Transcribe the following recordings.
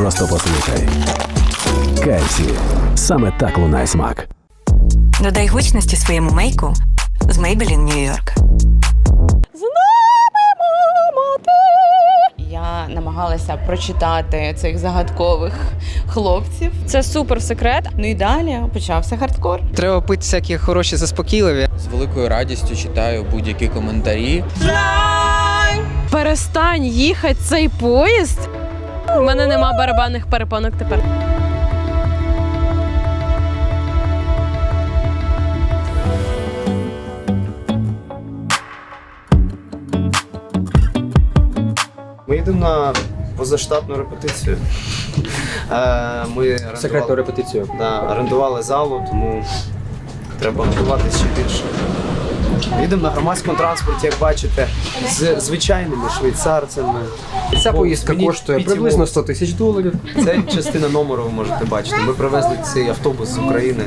Просто послухай. Кайсі. Саме так лунає смак. Додай гучності своєму мейку з Maybelline New York. Я намагалася прочитати цих загадкових хлопців. Це супер секрет. Ну і далі почався хардкор. Треба пити всякі хороші заспокійливі. З великою радістю читаю будь-які коментарі. Перестань їхати цей поїзд. У мене нема барабанних перепонок тепер. Ми йдемо на позаштатну репетицію. Е, Ми орендували, Секретну репетицію. да, орендували залу, тому треба готуватися ще більше. Їдемо на громадському транспорті, як бачите, з звичайними швейцарцями. Ця поїздка мені коштує пітімо. приблизно 100 тисяч доларів. Це частина номеру, ви можете бачити. Ми привезли цей автобус з України.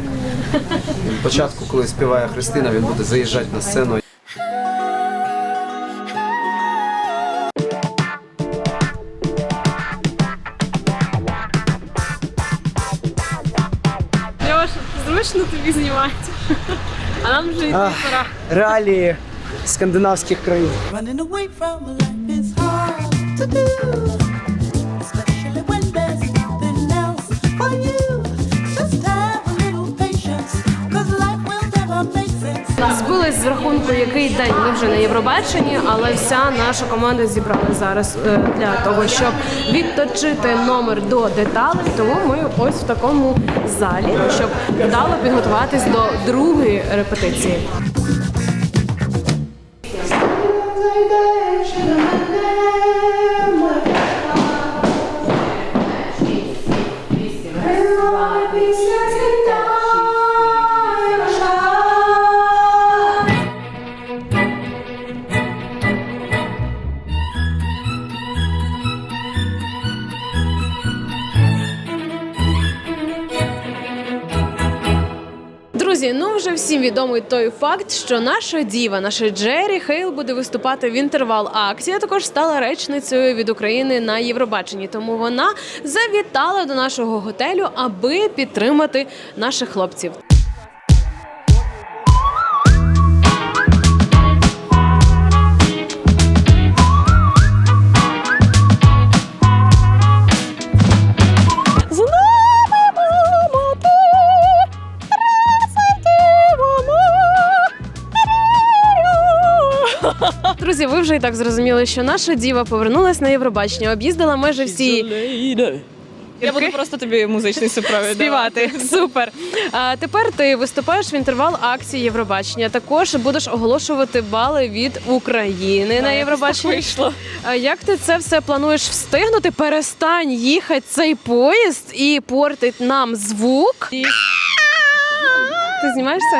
Спочатку, коли співає Христина, він буде заїжджати на сцену. Льош, зручно тобі знімати. А нам вже йти пора. Реалії скандинавських країн. Збились з рахунку, який день ми вже на Євробаченні, але вся наша команда зібрала зараз е, для того, щоб відточити номер до деталей. Тому ми ось в такому залі, щоб вдало підготуватись до другої репетиції. Всім відомий той факт, що наша діва, наша Джері Хейл буде виступати в інтервал Акція Також стала речницею від України на Євробаченні. Тому вона завітала до нашого готелю, аби підтримати наших хлопців. Вже і так зрозуміли, що наша діва повернулась на Євробачення, об'їздила майже всі. Я буду просто тобі музичний супровід. Співати супер. А тепер ти виступаєш в інтервал акції Євробачення. Також будеш оголошувати бали від України на Євробаченні. Вийшло. А як ти це все плануєш встигнути? Перестань їхати цей поїзд і портить нам звук. Ти знімаєшся?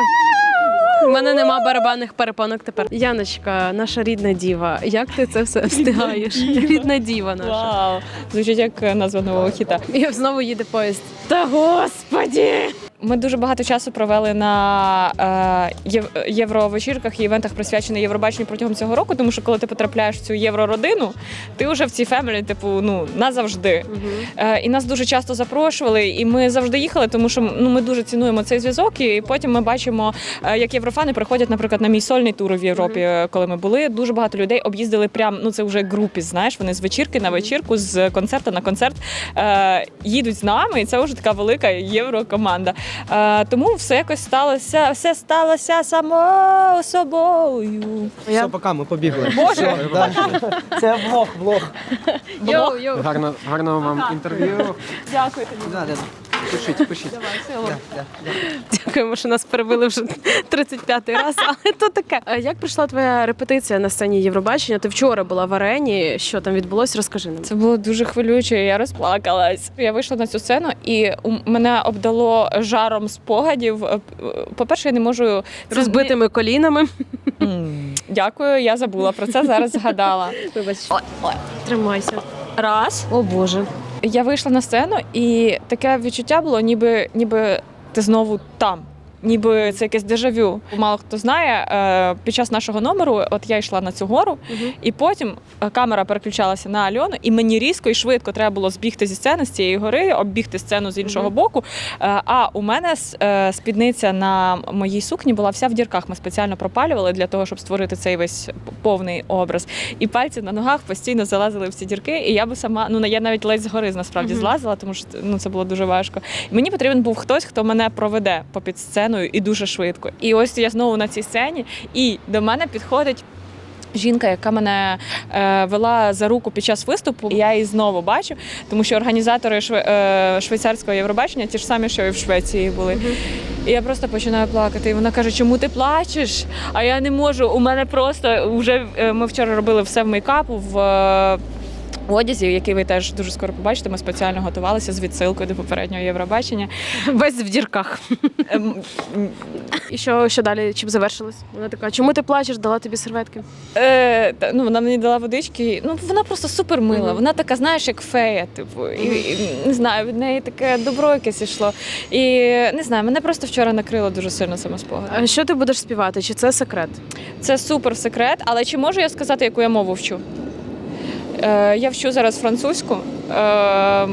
У мене нема барабанних перепонок тепер. Яночка, наша рідна діва. Як ти це все встигаєш? Рідна діва наша. Вау. Звучить як назва нового хіта. І знову їде поїзд. Та господі! Ми дуже багато часу провели на е, євровечірках і івентах, присвячених Євробаченню протягом цього року, тому що коли ти потрапляєш в цю єврородину, ти вже в цій фемелі, типу, ну назавжди. Е, і нас дуже часто запрошували, і ми завжди їхали, тому що ну ми дуже цінуємо цей зв'язок. І потім ми бачимо, е, як єврофани приходять, наприклад, на мій сольний тур в Європі, е, коли ми були. Дуже багато людей об'їздили прям. Ну це вже групі. Знаєш, вони з вечірки на вечірку, з концерту на концерт е, їдуть з нами, і це вже така велика єврокоманда. Е, тому все якось сталося, все сталося само собою. Все, пока, ми побігли. Боже, Це влог, влог. Йоу, йоу. Гарно, гарного вам інтерв'ю. дякую тобі. Пишіть, пишіть. Дякуємо, що нас перебили вже 35-й раз, але то таке. А Як пройшла твоя репетиція на сцені Євробачення? Ти вчора була в арені. Що там відбулось? Розкажи нам. Це було дуже хвилююче. Я розплакалась. Я вийшла на цю сцену, і у мене обдало жаром спогадів. Е, По-перше, я не можу це Розбитими колінами. Дякую, я забула про це. Зараз згадала. Вибач. Тримайся. Раз О Боже. Я вийшла на сцену, і таке відчуття було, ніби ніби ти знову там. Ніби це якесь дежавю. Мало хто знає, е, під час нашого номеру, от я йшла на цю гору, і потім е, камера переключалася на Альону, і мені різко і швидко треба було збігти зі сцени з цієї гори, оббігти сцену з іншого боку. Е, А у мене спідниця на моїй сукні була вся в дірках. Ми спеціально пропалювали для того, щоб створити цей весь повний образ. І пальці на ногах постійно залазили в ці дірки. І я би сама, ну я навіть ледь згори насправді злазила, тому що ну це було дуже важко. І мені потрібен був хтось, хто мене проведе попід сценою і дуже швидко. І ось я знову на цій сцені, і до мене підходить. Жінка, яка мене е, вела за руку під час виступу, я її знову бачу, тому що організатори шве, е, швейцарського Євробачення ті ж самі, що і в Швеції були. І я просто починаю плакати. І вона каже, чому ти плачеш? А я не можу. У мене просто вже е, ми вчора робили все в мейкапу в. Одязі, який ви теж дуже скоро побачите, ми спеціально готувалися з відсилкою до попереднього Євробачення. Весь в дірках. Ем, І що, що далі? Чим завершилось? Вона така, чому ти плачеш? Дала тобі серветки. Е, та, ну, вона мені дала водички. Ну, вона просто супер мила. Вона така, знаєш, як фея. Типу, і, і, не знаю, від неї таке добро якесь ішло. І не знаю, мене просто вчора накрило дуже сильно самоспогад. А що ти будеш співати? Чи це секрет? Це супер секрет, але чи можу я сказати, яку я мову вчу? Е, я вчу зараз французьку. Е,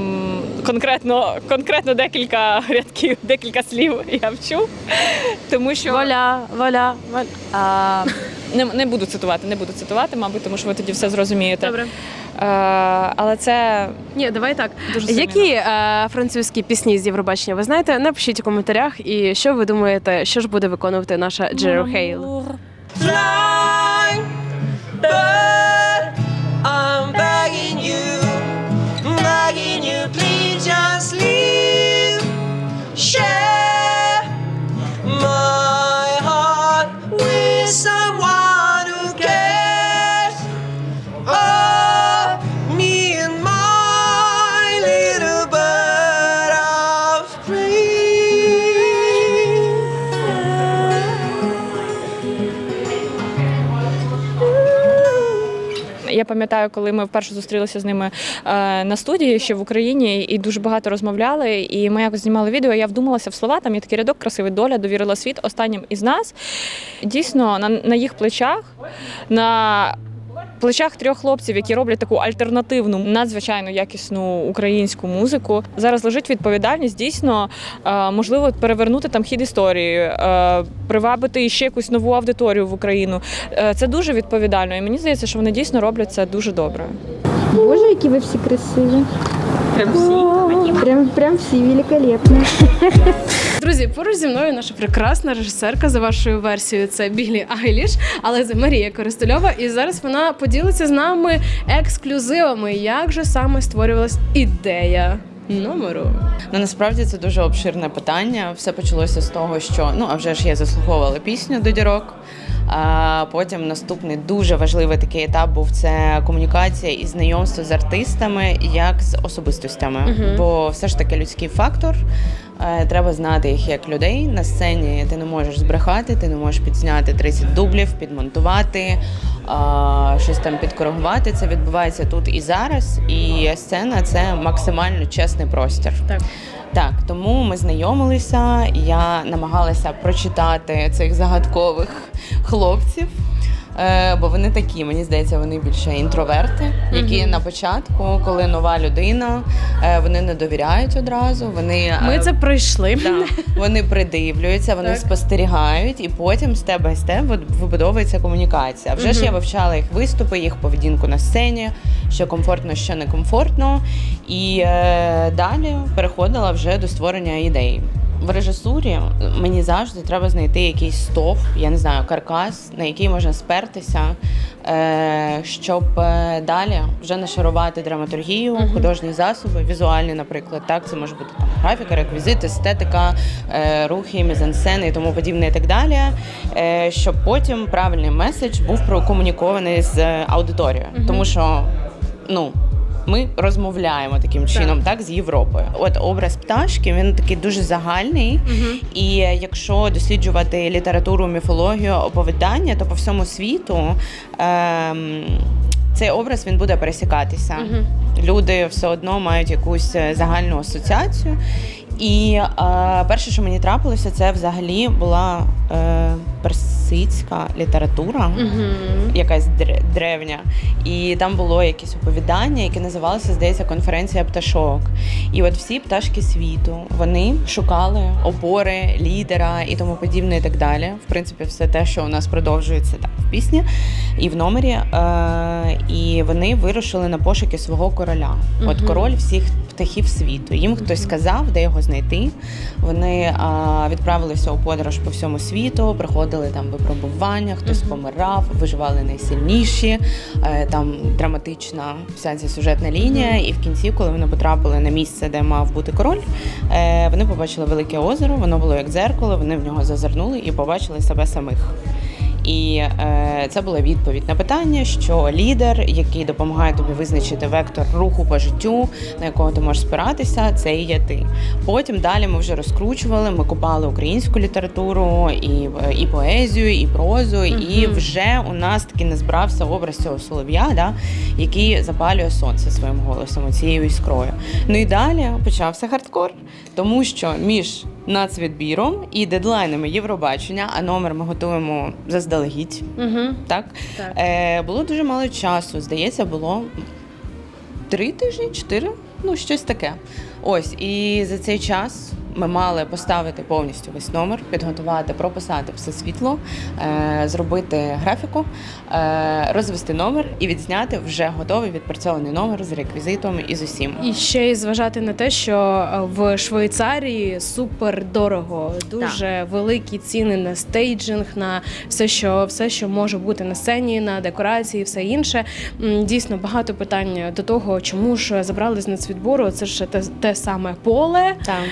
конкретно, конкретно декілька рядків, декілька слів я вчу. Тому що Валя, валя, валя. А, не, не буду цитувати, не буду цитувати, мабуть, тому що ви тоді все зрозумієте. Добре. А, але це Ні, давай так. дуже. Які е, французькі пісні з Євробачення ви знаєте? Напишіть у коментарях. І що ви думаєте, що ж буде виконувати наша Джеро Хейл? Я пам'ятаю, коли ми вперше зустрілися з ними е, на студії ще в Україні і дуже багато розмовляли. І ми якось знімали відео. Я вдумалася в слова. Там є такий рядок красивий доля довірила світ останнім із нас. Дійсно, на, на їх плечах, на плечах трьох хлопців, які роблять таку альтернативну, надзвичайно якісну українську музику. Зараз лежить відповідальність дійсно е, можливо перевернути там хід історії, е, привабити ще якусь нову аудиторію в Україну. Е, Це дуже відповідально, і мені здається, що вони дійсно роблять це дуже добре. Боже, які ви всі красиві. Прям всі? Прям, прям всі великолепні. Друзі, поруч зі мною наша прекрасна режисерка за вашою версією. Це Білі Айліш, але це Марія Користольова. І зараз вона поділиться з нами ексклюзивами, як же саме створювалась ідея номеру. Ну насправді це дуже обширне питання. Все почалося з того, що ну а вже ж я заслуховувала пісню до дірок. А потім наступний дуже важливий такий етап був це комунікація і знайомство з артистами, як з особистостями. Мгм. Бо все ж таки людський фактор. Е, Треба знати їх як людей на сцені. Ти не можеш збрехати, ти не можеш підзняти 30 дублів, підмонтувати, щось там підкоригувати. Це відбувається тут і зараз. І сцена це максимально чесний простір. Так. Так, тому ми знайомилися. Я намагалася прочитати цих загадкових хлопців. Е, бо вони такі, мені здається, вони більше інтроверти, які на початку, коли нова людина, е, вони не довіряють одразу. Вони Ми е, це пройшли. Да. Вони придивлюються, вони Так. спостерігають, і потім степ бай степ вибудовується комунікація. Вже ж я вивчала їх виступи, їх поведінку на сцені, що комфортно, що некомфортно. І е, далі переходила вже до створення ідей. В режисурі мені завжди треба знайти якийсь стовп, я не знаю, каркас, на який можна спертися, е, щоб е, далі вже нашарувати драматургію, художні засоби, візуальні, наприклад. Так, це може бути там графіка, реквізит, естетика, е, рухи, мізансцени і тому подібне, і так далі. Щоб потім правильний меседж був прокомунікований з аудиторією. Тому що ну. Ми розмовляємо таким чином, так, з Європою. От образ пташки він такий дуже загальний. І якщо досліджувати літературу, міфологію, оповідання, то по всьому світу ем, цей образ він буде пересікатися. Люди все одно мають якусь е, загальну асоціацію. І е, перше, що мені трапилося, це взагалі була е, персидська література, якась древня. І там було якесь оповідання, яке називалося, здається, конференція пташок. І от всі пташки світу вони шукали опори, лідера і тому подібне, і так далі. В принципі, все те, що у нас продовжується так в пісні і в номері. Е, і вони вирушили на пошуки свого короля. От король всіх птахів світу. Їм хтось сказав, де його знайти. Вони а, відправилися у подорож по всьому світу, проходили там випробування, хтось помирав, виживали найсильніші. Е, Там драматична вся ця сюжетна лінія. І в кінці, коли вони потрапили на місце, де мав бути король, е, вони побачили велике озеро. Воно було як дзеркало. Вони в нього зазирнули і побачили себе самих. І е, це була відповідь на питання, що лідер, який допомагає тобі визначити вектор руху по життю, на якого ти можеш спиратися, це і є ти. Потім далі ми вже розкручували, ми купали українську літературу, і, і поезію, і прозу, і вже у нас таки не збрався образ цього солов'я, да, який запалює сонце своїм голосом, цією іскрою. Ну і далі почався хардкор, тому що між нацвідбіром і дедлайнами Євробачення, а номер ми готуємо заздалегідь. Угу. Так, Так. Е, було дуже мало часу. Здається, було три тижні, чотири, ну щось таке. Ось, і за цей час ми мали поставити повністю весь номер, підготувати, прописати все світло, е, зробити графіку, е, розвести номер і відзняти вже готовий відпрацьований номер з реквізитом і з усім. І ще й зважати на те, що е, в Швейцарії супер дорого, дуже великі ціни на стейджинг, на все, що все, що може бути на сцені, на декорації, все інше. Дійсно багато питань до того, чому ж забрали з нацвідбору. Це ж те, те саме поле Там.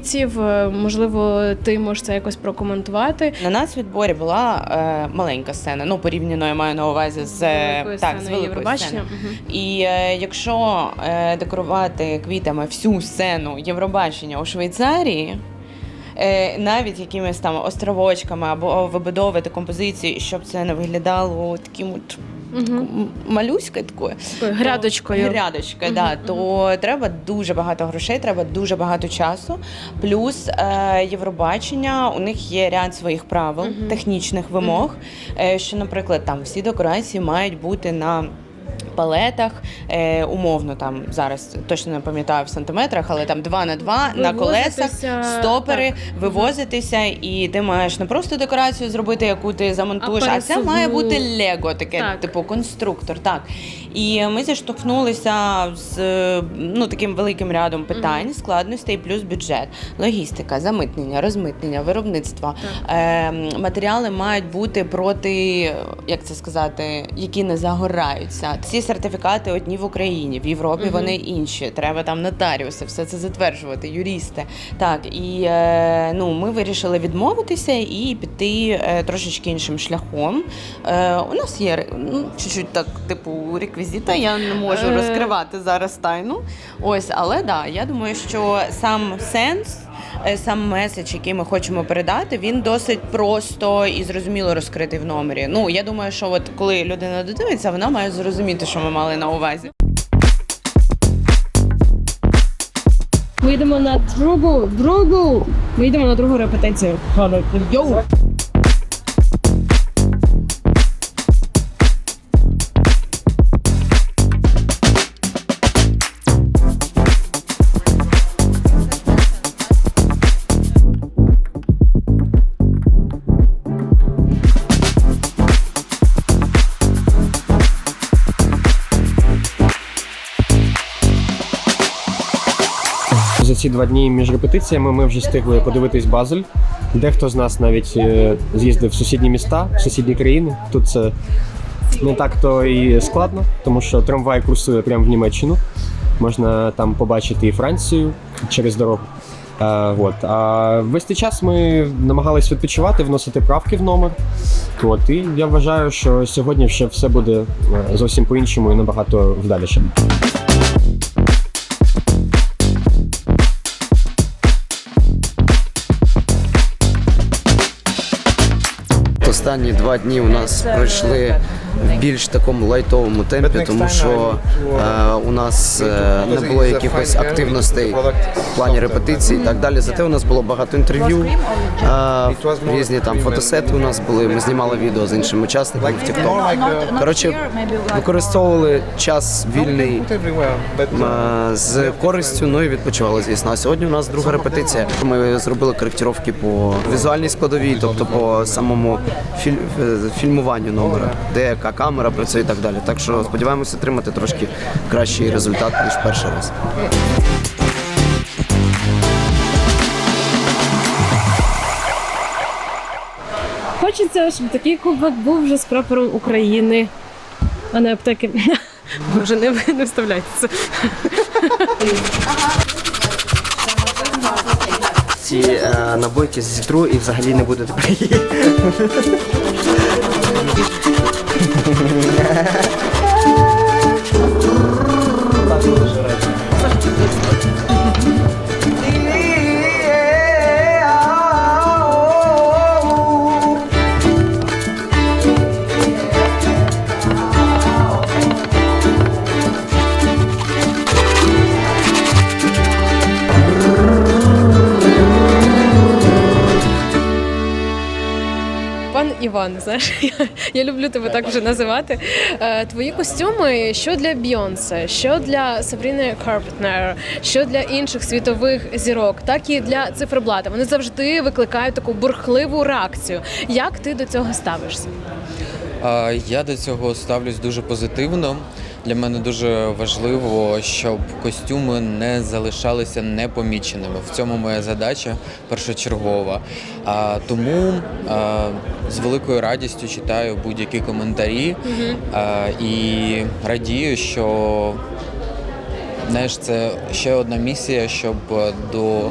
Квітів. Е, Можливо, ти можеш це якось прокоментувати. На нас відборі була е, маленька сцена. Ну порівняно я маю на увазі з е, Великою так, з великою сценою. Мгм. І е, якщо е, декорувати квітами всю сцену Євробачення у Швейцарії. е, Навіть якимись там островочками або вибудовувати композиції, щоб це не виглядало таким от М- малюською такою грядочкою, Грядочкою. угу. да, то треба дуже багато грошей, треба дуже багато часу. Плюс е, Євробачення, у них є ряд своїх правил, технічних вимог. Е, що, наприклад, там всі декорації мають бути на. Палетах е, умовно там зараз точно не пам'ятаю в сантиметрах, але там 2 на 2 на колесах, Вивозитися, стопери, так. вивозитися, і ти маєш не просто декорацію зробити, яку ти замонтуєш, а, це має бути лего, таке, Так. типу конструктор. Так. І ми зіштовхнулися з е, ну, таким великим рядом питань, складностей, плюс бюджет, логістика, замитнення, розмитнення, виробництво. Е, матеріали мають бути проти, як це сказати, які не загораються. Ці сертифікати одні в Україні, в Європі Мгм. вони інші. Треба там нотаріуси, все це затверджувати, юристи. Так, і е, ну, ми вирішили відмовитися і піти е, трошечки іншим шляхом. Е, у нас є ну, чуть-чуть так, типу, реквізита. Я не можу Е. розкривати зараз тайну. Ось, але да, я думаю, що сам сенс. Е, Сам меседж, який ми хочемо передати, він досить просто і зрозуміло розкритий в номері. Ну я думаю, що от коли людина додивиться, вона має зрозуміти, що ми мали на увазі. Ми йдемо на другу, другу. Ми йдемо на другу репетицію. Йоу! За ці два дні між репетиціями ми вже встигли подивитись Базель. Дехто з нас навіть е, з'їздив в сусідні міста, в сусідні країни. Тут це не так то і складно, тому що трамвай курсує прямо в Німеччину. Можна там побачити і Францію через дорогу. Е, от. А весь цей час ми намагались відпочивати, вносити правки в номер. От. І я вважаю, що сьогодні ще все буде е, зовсім по-іншому і набагато вдаліше. Останні два дні у нас пройшли в більш такому лайтовому темпі, тому що е, у нас е, не було якихось активностей в плані репетицій і так далі. Зате у нас було багато інтерв'ю, е, різні там фотосети у нас були. Ми знімали відео з іншими учасниками в TikTok. Коротше, використовували час вільний е, з користю, ну і відпочивали, звісно. А сьогодні у нас друга репетиція. Ми зробили коректировки по візуальній складовій, тобто по самому філь... фільмуванню номера, де яка камера працює і так далі. Так що сподіваємося отримати трошки кращий результат ніж перший раз. Хочеться, щоб такий кубок був вже з прапором України, а не аптеки. Може, не, не вставляйте це. Ці е, набойки зітру і взагалі не буде тепер. Пан Знаєш, я, я люблю тебе так вже називати. Е, твої костюми, що для Бьонсе, що для Сабріни Карпетнер, що для інших світових зірок, так і для циферблата. Вони завжди викликають таку бурхливу реакцію. Як ти до цього ставишся? Я до цього ставлюсь дуже позитивно. Для мене дуже важливо, щоб костюми не залишалися непоміченими. В цьому моя задача першочергова. А, тому а, з великою радістю читаю будь-які коментарі а, і радію, що знаєш, це ще одна місія, щоб до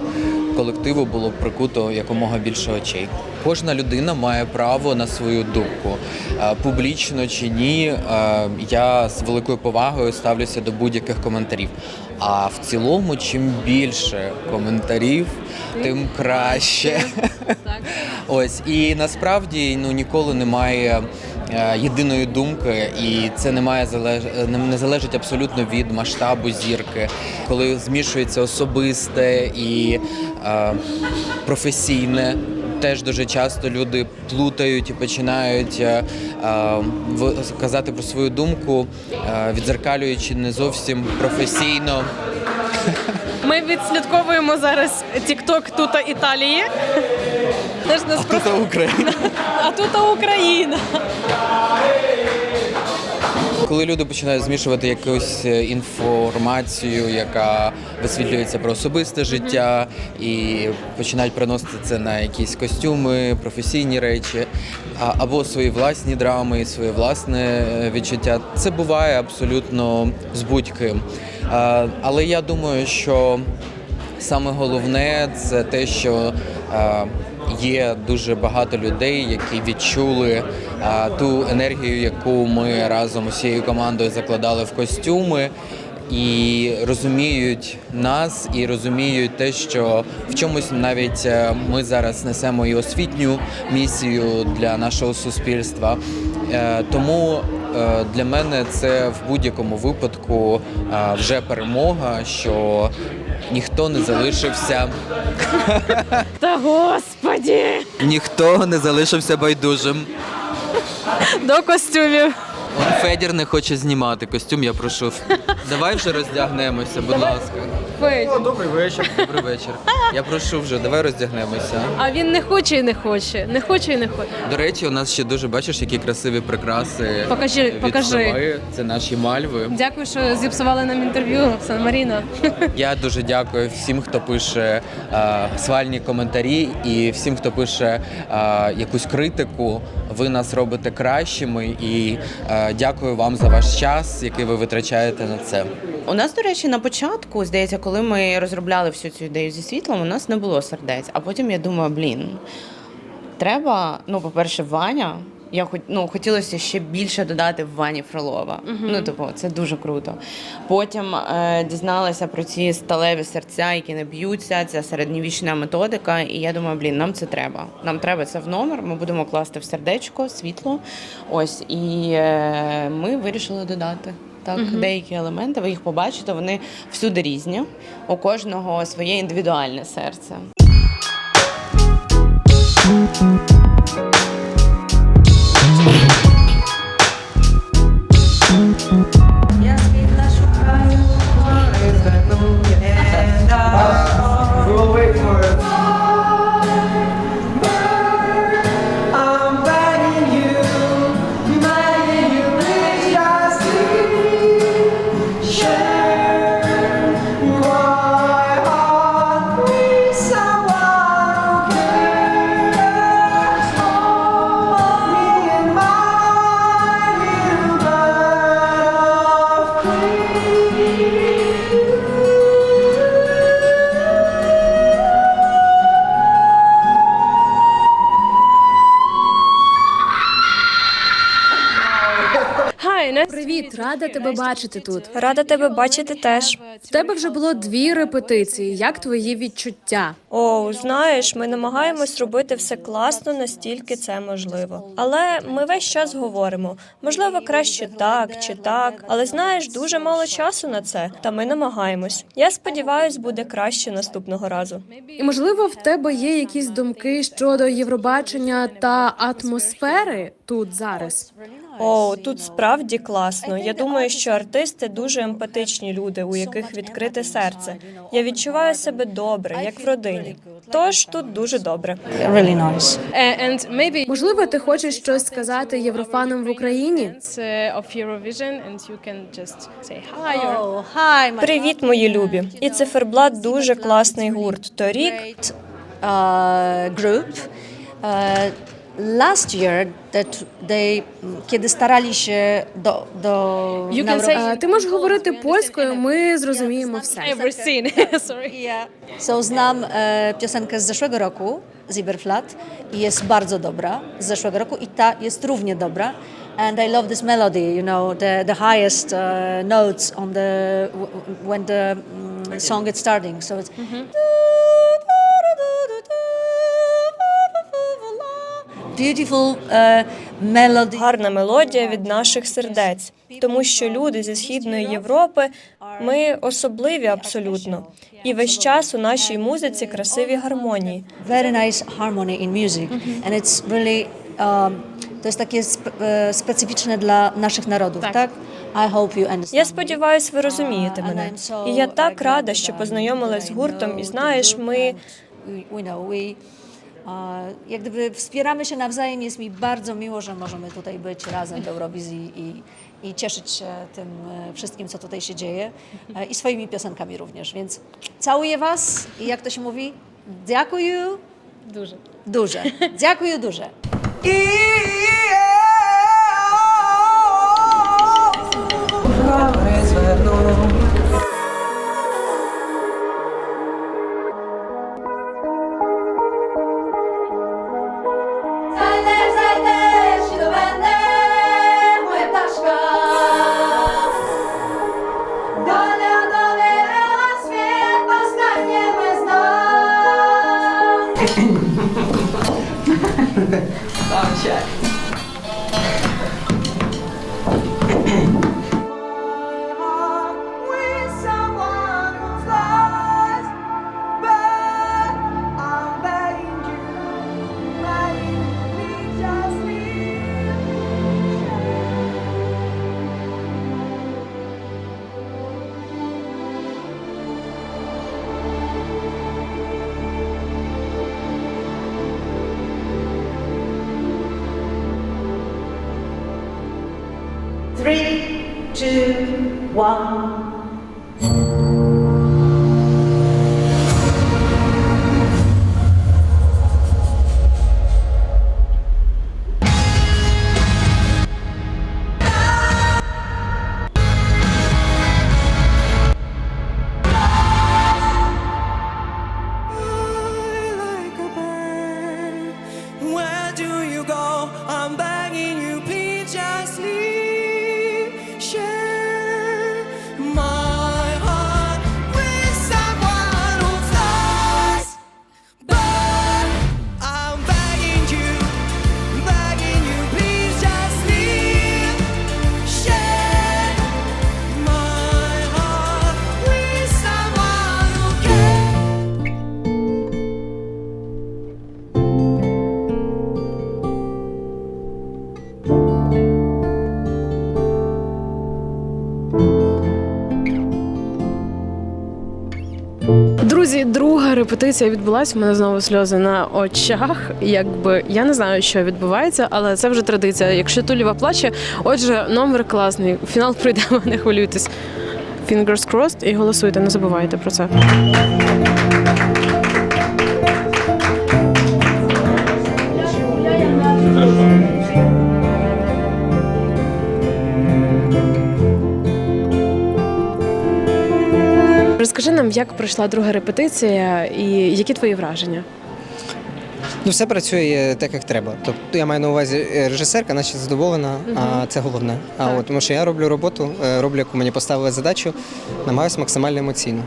колективу було прикуто якомога більше очей. Кожна людина має право на свою думку. Е, Публічно чи ні, е, я з великою повагою ставлюся до будь-яких коментарів. А в цілому, чим більше коментарів, тим краще. Ось і насправді ну ніколи немає е, єдиної думки, і це не має залеж... не- не залежить абсолютно від масштабу зірки, коли змішується особисте і е, професійне. Теж дуже часто люди плутають і починають е, е, казати про свою думку, е, відзеркалюючи не зовсім професійно. Ми відслідковуємо зараз Тікток тута Італії. Теж нас Тут Україна. а тут Україна. Коли люди починають змішувати якусь е, інформацію, яка висвітлюється про особисте життя, і починають приносити це на якісь костюми, професійні речі, або свої власні драми, своє власне е, відчуття, це буває абсолютно з будь-ким. Але я думаю, що Саме головне це те, що е, є дуже багато людей, які відчули е, ту енергію, яку ми разом усією командою закладали в костюми. І розуміють нас, і розуміють те, що в чомусь навіть е, ми зараз несемо і освітню місію для нашого суспільства. Е, Тому е, для мене це в будь-якому випадку вже перемога, що ніхто не залишився, Та господі! ніхто не залишився байдужим. До костюмів. Он Федір не хоче знімати костюм. Я прошу. Давай вже роздягнемося, будь ласка. Федь. Добрий вечір. Добрий вечір. Я прошу вже, давай роздягнемося. А він не хоче і не хоче. Не хоче і не хоче. До речі, у нас ще дуже бачиш, які красиві прикраси. Покажи, від покажи. Сави. Це наші мальви. Дякую, що зіпсували нам інтерв'ю, Сан Маріна. Я дуже дякую всім, хто пише е, свальні коментарі, і всім, хто пише е, якусь критику. Ви нас робите кращими, і е, дякую вам за ваш час, який ви витрачаєте на це. У нас, до речі, на початку, здається, коли ми розробляли всю цю ідею зі світлом, у нас не було сердець. А потім я думаю, блін, треба, ну, по-перше, Ваня Я хоч ну хотілося ще більше додати в Вані Фролова. Ну типу, це дуже круто. Потім е, дізналася про ці сталеві серця, які не б'ються. Це середньовічна методика. І я думаю, блін, нам це треба. Нам треба це в номер. Ми будемо класти в сердечко, світло. Ось і е, ми вирішили додати. Так, деякі елементи, ви їх побачите, вони всюди різні. У кожного своє індивідуальне серце. Peace. Тебе бачити тут. Рада тебе бачити теж. В тебе вже було дві репетиції. Як твої відчуття? О, знаєш, ми намагаємось робити все класно, настільки це можливо. Але ми весь час говоримо: можливо, краще так чи так. Але знаєш, дуже мало часу на це, та ми намагаємось. Я сподіваюсь, буде краще наступного разу. І можливо, в тебе є якісь думки щодо Євробачення та атмосфери тут зараз. О, тут справді класно. Я думаю, що артисти дуже емпатичні люди, у яких відкрите серце. Я відчуваю себе добре, як в родині. Тож тут дуже добре. Really nice. Е, and maybe Можливо, ти хочеш щось сказати єврофанам в Україні? uh, hi or Привіт, мої любі! І циферблат дуже класний гурт. Торік group. Uh, last year that they, kiedy starali się do, do You na can say- Е, Ти можеш говорити польською, ми зрозуміємо все. Ever seen. Sorry. Yeah. So znam e, piosenkę z zeszłego roku, Zieberflat, i jest bardzo dobra, z zeszłego roku i ta jest równie dobra. And I love this melody, you know, the, the highest uh, notes on the, w- w- when the mm, song is starting. So it's Beautiful uh, melody. гарна мелодія від наших сердець, тому що люди зі східної Європи ми особливі абсолютно. І весь час у нашій музиці красиві гармонії. very nice harmony in music and it's really um, to jest takie spe, specyficzne dla naszych narodów, tak? I hope you understand. Я сподіваюсь, ви розумієте мене. І я так рада, що познайомилась з гуртом. І знаєш, ми Jak gdyby wspieramy się nawzajem, jest mi bardzo miło, że możemy tutaj być razem w Eurowizji i, i cieszyć się tym e, wszystkim, co tutaj się dzieje e, i swoimi piosenkami również. Więc całuję Was i jak to się mówi, dziękuję. Duże. Duże. Dziękuję duże. I one. Репетиція відбулася. У мене знову сльози на очах. Якби я не знаю, що відбувається, але це вже традиція. Якщо Тулєва плаче, отже, номер класний. Фінал прийдемо, не хвилюйтесь. Fingers crossed і голосуйте, не забувайте про це. Розкажи нам, як пройшла друга репетиція і які твої враження? Ну, все працює так, як треба. Тобто я маю на увазі е, режисерка, наче задоволена, а це головне. А от тому що я роблю роботу, е, роблю, яку мені поставили задачу, намагаюся максимально емоційно.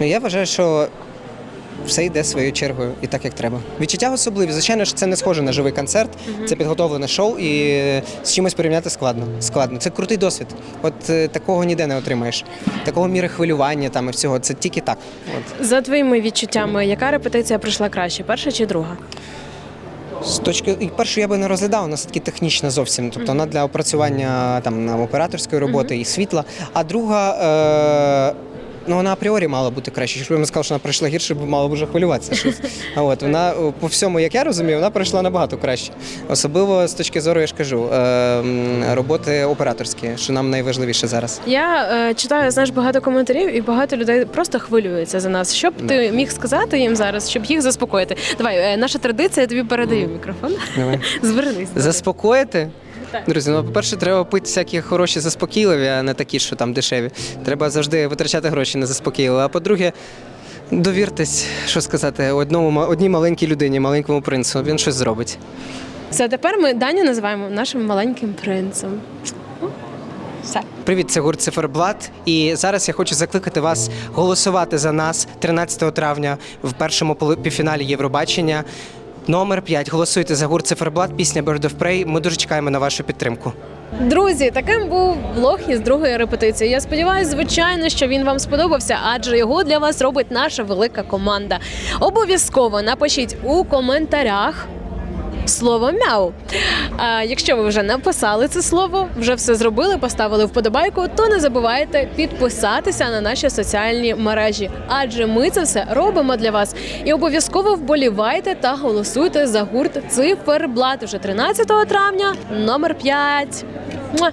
Ну я вважаю, що все йде своєю чергою і так, як треба. Відчуття особливі. Звичайно ж, це не схоже на живий концерт, це підготовлене шоу, і з чимось порівняти складно. Складно. Це крутий досвід. От е, такого ніде не отримаєш. Такого міри хвилювання там і всього. Це тільки так. От. За твоїми відчуттями, яка репетиція пройшла краще, перша чи друга? З точки і першу я би не розглядав, вона все-таки технічна зовсім. Тобто вона для опрацювання там операторської роботи і світла. А друга. Е- Ну, вона апріорі мала бути краще. Якщо б я сказав, що вона пройшла гірше, б мала б вже хвилюватися. щось. А от вона по всьому, як я розумію, вона пройшла набагато краще. Особливо з точки зору, я ж кажу, е, роботи операторські, що нам найважливіше зараз. Я е, читаю знаєш багато коментарів, і багато людей просто хвилюються за нас. Що б ти міг сказати їм зараз, щоб їх заспокоїти? Давай, е, наша традиція, я тобі передаю мікрофон. Давай. Звернись. Заспокоїти? Друзі, ну по-перше, треба пити всякі хороші заспокійливі, а не такі, що там дешеві. Треба завжди витрачати гроші на заспокійливі. А по-друге, довіртесь, що сказати, одному одній маленькій людині, маленькому принцу. Він щось зробить. Все, тепер ми Даню називаємо нашим маленьким принцем. Все. Привіт, це гурт Циферблат. І зараз я хочу закликати вас голосувати за нас 13 травня в першому півфіналі Євробачення. Номер 5. Голосуйте за гурт Циферблат, пісня Bird of Prey. Ми дуже чекаємо на вашу підтримку. Друзі, таким був влог із другої репетиції. Я сподіваюся, звичайно, що він вам сподобався, адже його для вас робить наша велика команда. Обов'язково напишіть у коментарях. Слово мяу. А якщо ви вже написали це слово, вже все зробили, поставили вподобайку, то не забувайте підписатися на наші соціальні мережі, адже ми це все робимо для вас. І обов'язково вболівайте та голосуйте за гурт Циферблат вже 13 травня, номер 5. Муа!